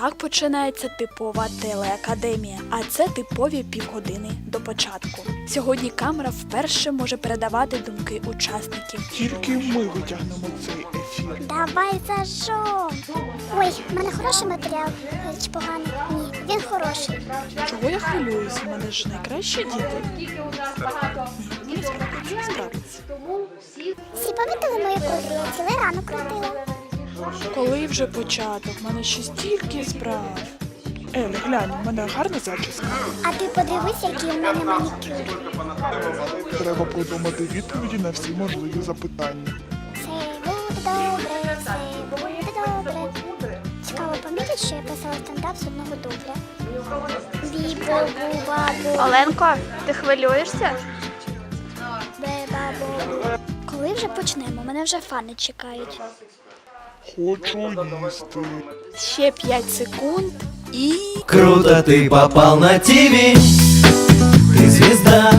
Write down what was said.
Так починається типова телеакадемія, а це типові півгодини до початку. Сьогодні камера вперше може передавати думки учасників. Тільки ми витягнемо цей ефір. Давай зажжем. Ой, в мене хороший матеріал. Чи поганий? Ні, він хороший. Чого я хвилююсь? У мене ж найкращі діти. Справді, справді. Всі помітили мою я цілий ранок крутила. Коли вже початок? У мене ще стільки справ. Елі, глянь, у мене гарна зачіска. А ти подивись, який у мене манікюр. Треба придумати відповіді на всі можливі запитання. Все буде добре, все буде добре. Цікаво помітить, що я писала стендап з одного дубля. Бі-бо-бу-ба-бо, Оленко, ти хвилюєшся? бе-ба-бо. Коли вже почнемо? Мене вже фани чекають. Хочу їсти. Ще 5 секунд і. Круто ты попал на ТВ Ты звезда,